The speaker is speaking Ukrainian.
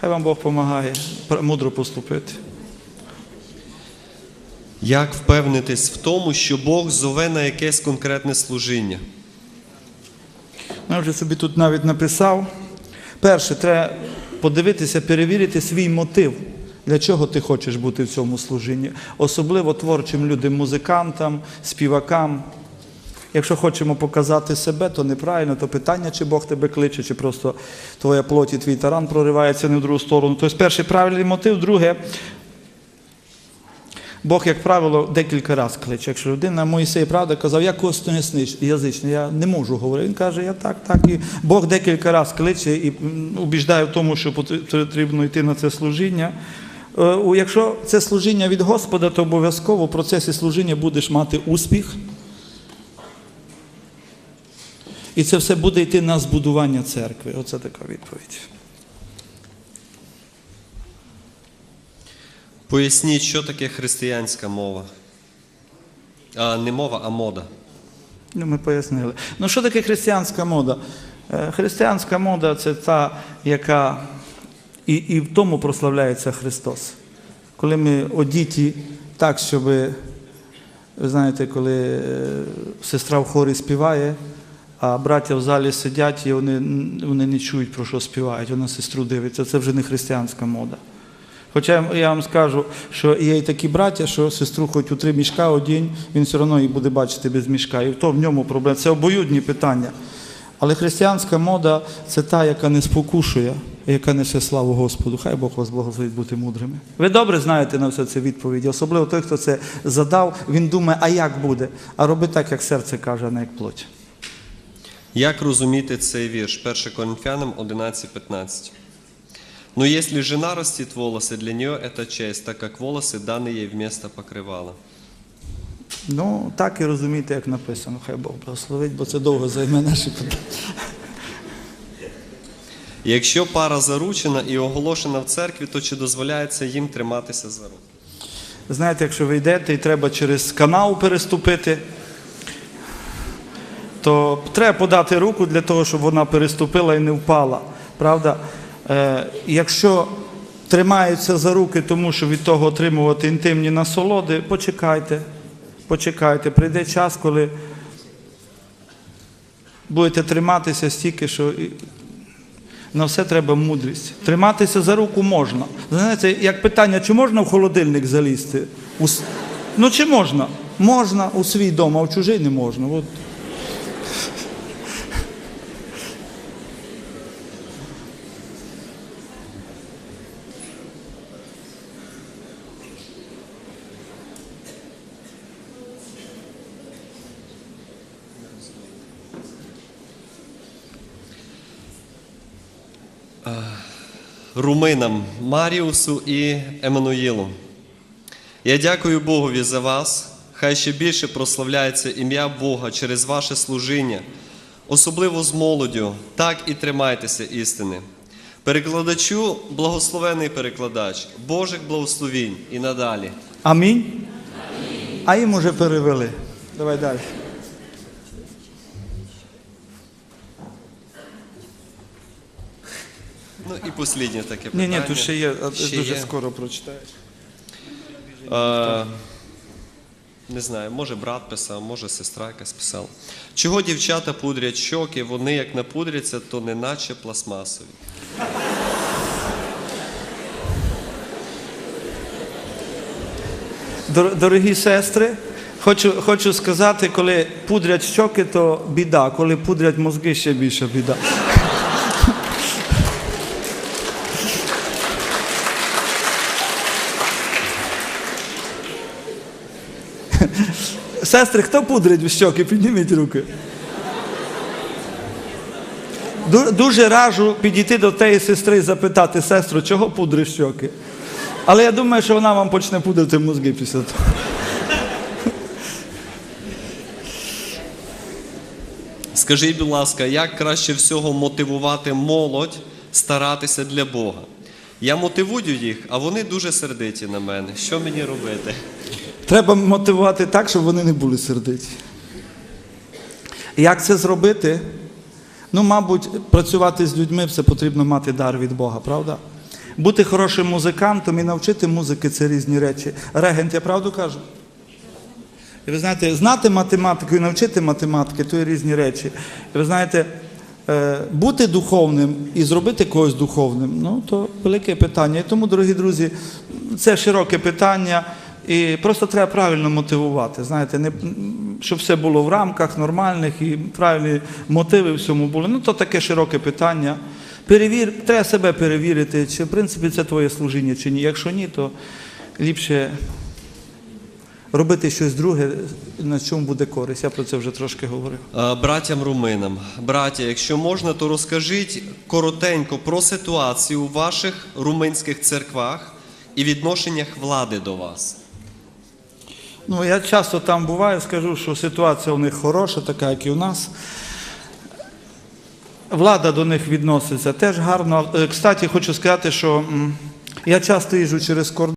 Хай вам Бог допомагає мудро поступити. Як впевнитись в тому, що Бог зове на якесь конкретне служіння? Я вже собі тут навіть написав. Перше, треба подивитися, перевірити свій мотив. Для чого ти хочеш бути в цьому служінні? Особливо творчим людям, музикантам, співакам. Якщо хочемо показати себе, то неправильно, то питання, чи Бог тебе кличе, чи просто твоя плоть і твій таран проривається не в другу сторону. Тобто, перший правильний мотив, друге, Бог, як правило, декілька разів кличе. Якщо людина Моїсей, правда, казав, я костонесний язичний, я не можу говорити. Він каже, я так, так. І Бог декілька разів кличе і убіждає в тому, що потрібно йти на це служіння. Е, Якщо це служіння від Господа, то обов'язково в процесі служіння будеш мати успіх. І це все буде йти на збудування церкви. Оце така відповідь. Поясніть, що таке християнська мова. А, не мова, а мода. Ну, ми пояснили. Ну, що таке християнська мода? Е, Християнська мода це та, яка і, і в тому прославляється Христос. Коли ми одіті так, щоб, ви знаєте, коли е, сестра в хорі співає, а браття в залі сидять і вони, вони не чують, про що співають, вона сестру дивиться, це вже не християнська мода. Хоча я вам скажу, що є і такі браття, що сестру хоч у три мішка одінь, він все одно її буде бачити без мішка. І то в ньому проблема. Це обоюдні питання. Але християнська мода це та, яка не спокушує, яка несе славу Господу. Хай Бог вас благословить бути мудрими. Ви добре знаєте на все це відповіді. Особливо той, хто це задав, він думає, а як буде? А роби так, як серце каже, а не як плоть. Як розуміти цей вірш? 1 Коринфянам 11.15. Но если жена растит волосы, для нее это честь, так как волосы даны ей вместо покрывала. Ну, так і розумієте, як написано. Хай Бог благословить, бо це довго займе наші питання. Якщо пара заручена і оголошена в церкві, то чи дозволяється їм триматися за руку? Знаєте, якщо ви йдете і треба через канал переступити, то треба подати руку для того, щоб вона переступила і не впала. Правда? Е, якщо тримаються за руки, тому що від того отримувати інтимні насолоди, почекайте, почекайте. Прийде час, коли будете триматися стільки, що на все треба мудрість. Триматися за руку можна. Знаєте, як питання, чи можна в холодильник залізти? У Ну чи можна? Можна у свій дом, а в чужий не можна. От. Руминам Маріусу і Еммануїлу. Я дякую Богові за вас. Хай ще більше прославляється ім'я Бога через ваше служіння, особливо з молоддю. Так і тримайтеся істини. Перекладачу, благословений перекладач, Божих благословінь і надалі. Амінь. А їм уже перевели. Давай далі. І останнє таке Ні, питання. ні, тут ще є, а, Ще дуже є. скоро прочитаєш. Е, не знаю, може брат писав, може сестра якась писала. Чого дівчата пудрять щоки, вони як напудряться, то не наче пластмасові. Дор- Дорогі сестри, хочу, хочу сказати, коли пудрять щоки, то біда, коли пудрять мозги, ще більша біда. Сестри, хто пудрить в щоки? Підніміть руки. Дуже раджу підійти до тієї сестри і запитати, сестру, чого пудриш щоки? Але я думаю, що вона вам почне пудрити мозги після того. Скажіть, будь ласка, як краще всього мотивувати молодь старатися для Бога? Я мотивую їх, а вони дуже сердиті на мене. Що мені робити? Треба мотивувати так, щоб вони не були сердиті. Як це зробити? Ну, мабуть, працювати з людьми це потрібно мати дар від Бога, правда? Бути хорошим музикантом і навчити музики це різні речі. Регент, я правду кажу? І ви знаєте, знати математику і навчити математики то є різні речі. І ви знаєте, е, бути духовним і зробити когось духовним ну то велике питання. І тому, дорогі друзі, це широке питання. І просто треба правильно мотивувати. Знаєте, не, щоб все було в рамках нормальних і правильні мотиви всьому були. Ну, то таке широке питання. Перевір, треба себе перевірити, чи в принципі це твоє служіння, чи ні. Якщо ні, то ліпше робити щось друге, на чому буде користь. Я про це вже трошки говорив. Е, Братям руминам, браття, якщо можна, то розкажіть коротенько про ситуацію у ваших румунських церквах і відношеннях влади до вас. Ну, я часто там буваю, скажу, що ситуація у них хороша, така, як і у нас. Влада до них відноситься теж гарно. Е, Кстати, хочу сказати, що я часто їжджу через кордон.